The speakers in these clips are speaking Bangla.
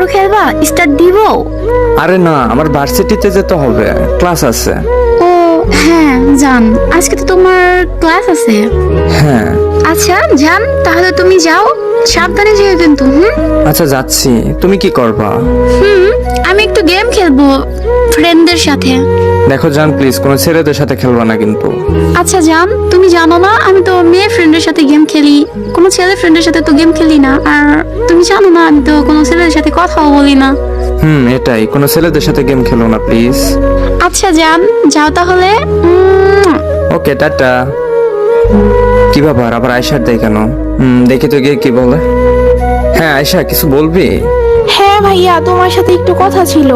আরও খেলবা? স্টার্ট দিব? আরে না আমার ভার্সিটিতে যেতে হবে। ক্লাস আছে। ও হ্যাঁ জান আজকে তো তোমার ক্লাস আছে। হ্যাঁ। আচ্ছা জান তাহলে তুমি যাও। সাবধানে যেও কিন্তু হুম? আচ্ছা যাচ্ছি। তুমি কি করবা? হুম আমি খেলব ফ্রেন্ডদের সাথে। দেখো জান প্লিজ কোনো ছেলেদের সাথে খেলবা না কিন্তু। আচ্ছা জান তুমি জানো না আমি তো মেয়ে ফ্রেন্ডের সাথে গেম খেলি। কোনো ছেলে ফ্রেন্ডের সাথে তো গেম খেলি না। আর তুমি জানো না আমি তো কোনো ছেলের সাথে কথাও বলি না। হুম এটাই। কোনো ছেলেদের সাথে গেম খেলো না প্লিজ আচ্ছা জান যাও তাহলে। Okay tata. কি ব্যাপার? আবার আয়সার দেয় কেন? হুম দেখি তো গিয়ে কি বলে? হ্যাঁ আয়সা কিছু বলবি? হ্যাঁ ভাইয়া তোমার সাথে একটু কথা ছিল।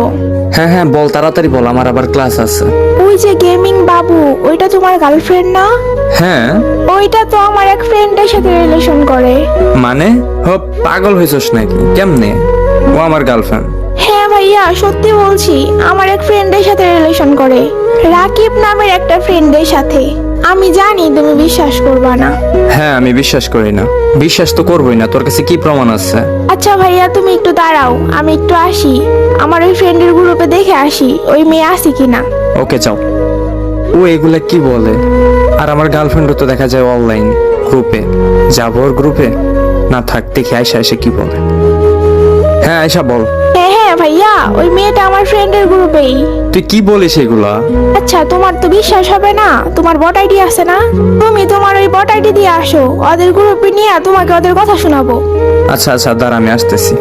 হ্যাঁ হ্যাঁ বল তাড়াতাড়ি বল আমার আবার ক্লাস আছে। ওই যে গেমিং বাবু ওইটা তোমার গার্লফ্রেন্ড না? হ্যাঁ। ওইটা তো আমার এক ফ্রেন্ডের সাথে রিলেশন করে। মানে? হ পাগল হইছস নাকি? কেমনে? ও আমার গার্লফ্রেন্ড হ্যাঁ ভাইয়া সত্যি বলছি আমার এক ফ্রেন্ডের সাথে রিলেশন করে। রাকিব নামের একটা ফ্রেন্ডের সাথে। আমি জানি তুমি বিশ্বাস করবা না। হ্যাঁ আমি বিশ্বাস করি না। বিশ্বাস তো করবোই না তোর কাছে কি প্রমাণ আছে? আচ্ছা ভাইয়া তুমি একটু দাঁড়াও আমি একটু আসি। আমার ওই ফ্রেন্ডের গ্রুপে দেখে আসি ওই মেয়ে আসি কিনা। ওকে যাও। ও এগুলা কি বলে? আর আমার গার্লফ্রেন্ডও তো দেখা যায় অনলাইন গ্রুপে যাব ওর গ্রুপে না থাক দেখি আয়সা এসে কি বলে। হ্যাঁ আয়সা বল। হ্যাঁ হ্যাঁ ভাইয়া ওই মেয়েটা আমার ফ্রেন্ডের গ্রুপেই তুই কি বলিস এগুলা? আচ্ছা তোমার তো বিশ্বাস হবে না তোমার বট আইডি আছে না? তুমি তোমার ওই বট আইডি দিয়ে আসো ওদের গ্রুপে নিয়ে তোমাকে ওদের কথা শোনাবো। আচ্ছা আচ্ছা দাঁড়া আমি আসতেছি।